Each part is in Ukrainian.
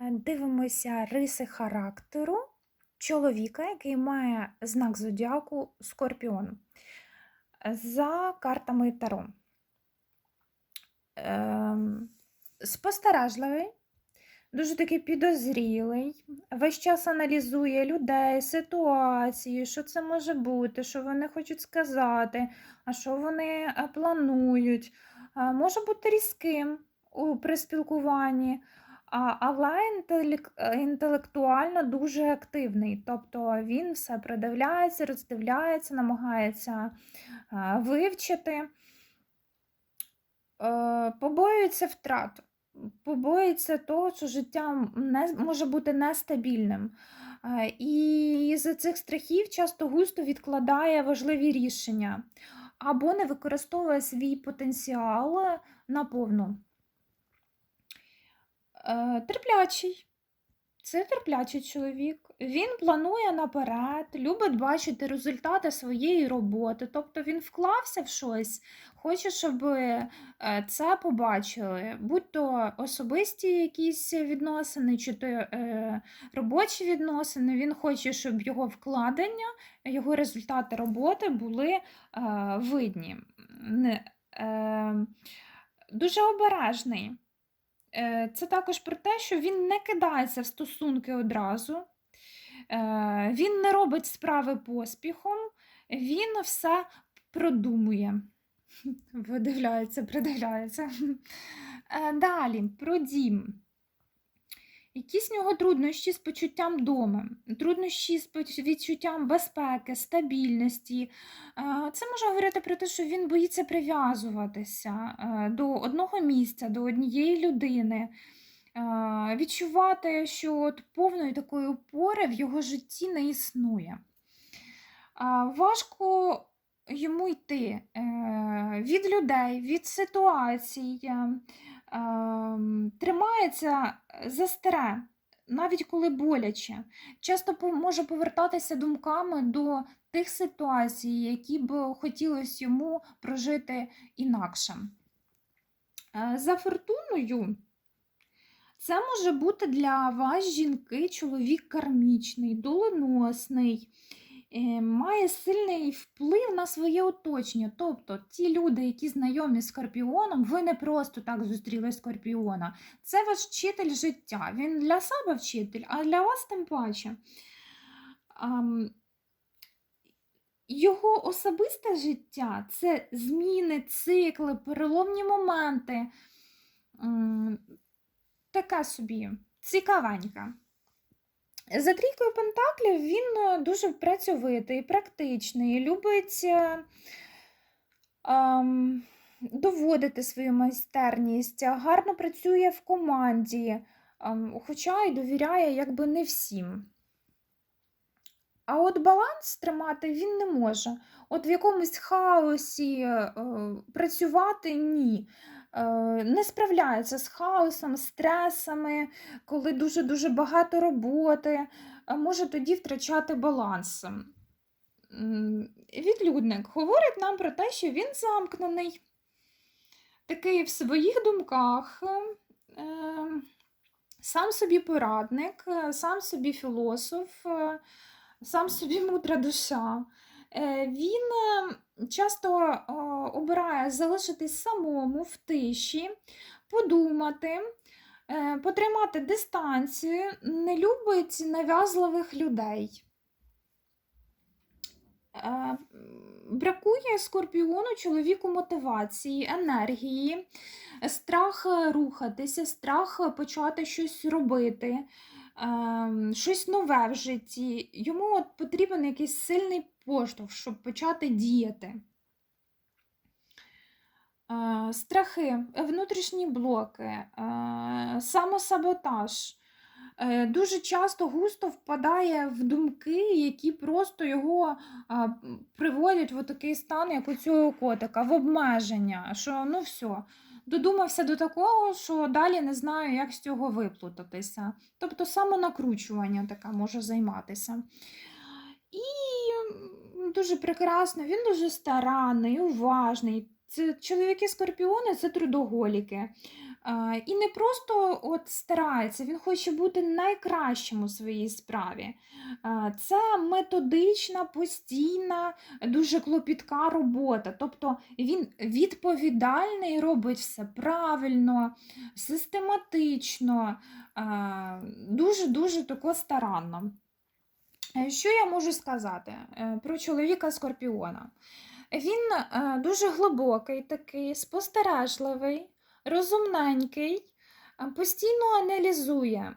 Е, Дивимося риси характеру чоловіка, який має знак зодіаку Скорпіон за картами Таро. Ем, Спостережливий, дуже такий підозрілий, весь час аналізує людей, ситуації, що це може бути, що вони хочуть сказати, а що вони е, планують. Е, Може бути різким при спілкуванні. Але е, інтелектуально дуже активний. Тобто він все придивляється, роздивляється, намагається е, вивчити, е, побоюється втрат, побоюється того, що життя не, може бути нестабільним. І з цих страхів часто густо відкладає важливі рішення або не використовує свій потенціал наповну. Е, терплячий. Це терплячий чоловік. Він планує наперед, любить бачити результати своєї роботи. Тобто він вклався в щось, хоче, щоб е, це побачили, будь то особисті якісь відносини, чи то е, робочі відносини. Він хоче, щоб його вкладення, його результати роботи були видні. Дуже обережний. Е, Це також про те, що він не кидається в стосунки одразу, Е, він не робить справи поспіхом, він все продумує. Видивляється, придивляється. Е, Далі про дім. Якісь в нього труднощі з почуттям дому, труднощі з відчуттям безпеки, стабільності. Е, Це може говорити про те, що він боїться прив'язуватися е, до одного місця, до однієї людини, е, відчувати, що от повної такої опори в його житті не існує. Важко йому йти від людей, від ситуацій, тримається за старе, навіть коли боляче. Часто може повертатися думками до тих ситуацій, які б хотілося йому прожити інакше. Е, За фортуною. Це може бути для вас, жінки, чоловік кармічний, доленосний, е, має сильний вплив на своє оточення. Тобто ті люди, які знайомі з Скорпіоном, ви не просто так зустріли Скорпіона. Це ваш вчитель життя. Він для себе вчитель, а для вас тим паче. Його особисте життя це зміни, цикли, переломні моменти. Така собі цікавенька. За трійкою пентаклів він е, дуже працьовитий, практичний, любить е, ам, доводити свою майстерність, гарно працює в команді, ам, хоча й довіряє якби не всім. А от баланс тримати він не може. От в якомусь хаосі е, працювати ні. Е, не справляється з хаосом, стресами, коли дуже-дуже багато роботи, може тоді втрачати баланс. Відлюдник говорить нам про те, що він замкнений, такий в своїх думках, е, сам собі порадник, сам собі філософ, е, сам собі мудра душа. Е, Він е, часто е, обирає залишитись самому в тиші, подумати, потримати дистанцію, не любить нав'язливих людей. Бракує скорпіону чоловіку мотивації, енергії, страх рухатися, страх почати щось робити, щось нове в житті. Йому от потрібен якийсь сильний поштовх, щоб почати діяти. Е, Страхи, внутрішні блоки, е, самосаботаж. Е, Дуже часто густо впадає в думки, які просто його приводять в такий стан, як у цього котика, в обмеження, що ну все, додумався до такого, що далі не знаю, як з цього виплутатися. Тобто самонакручування таке може займатися. І дуже прекрасно, він дуже старанний, уважний. Це чоловіки скорпіони це трудоголіки. І не просто от старається, він хоче бути найкращим у своїй справі. Це методична, постійна, дуже клопітка робота. Тобто він відповідальний, робить все правильно, систематично, дуже-дуже тако старанно. Е, Що я можу сказати е, про чоловіка Скорпіона? Він е, дуже глибокий такий, спостережливий, розумненький, постійно аналізує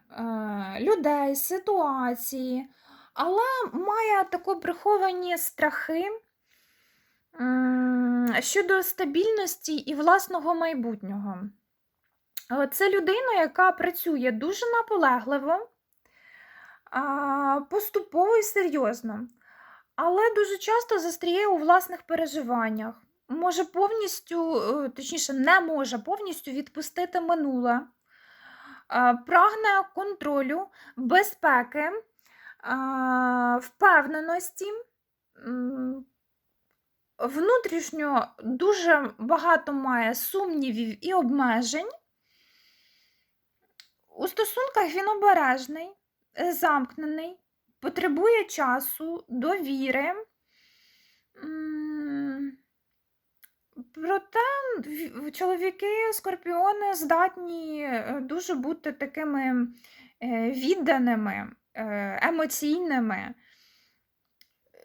людей, ситуації, але має тако приховані страхи щодо стабільності і власного майбутнього. Це людина, яка працює дуже наполегливо, поступово і серйозно, але дуже часто застряє у власних переживаннях. Може повністю, е, точніше, не може повністю відпустити минуле, прагне контролю, безпеки, впевненості. Внутрішньо дуже багато має сумнівів і обмежень. У стосунках він обережний, е, замкнений, потребує часу, довіри. Проте чоловіки скорпіони здатні е, дуже бути такими е, відданими, е, емоційними.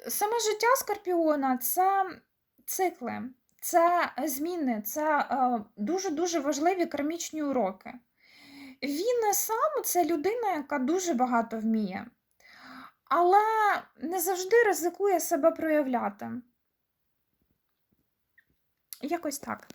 Саме життя скорпіона це цикли, це зміни, це дуже-дуже важливі кармічні уроки. Він сам це людина, яка дуже багато вміє, але не завжди ризикує себе проявляти. Якось так.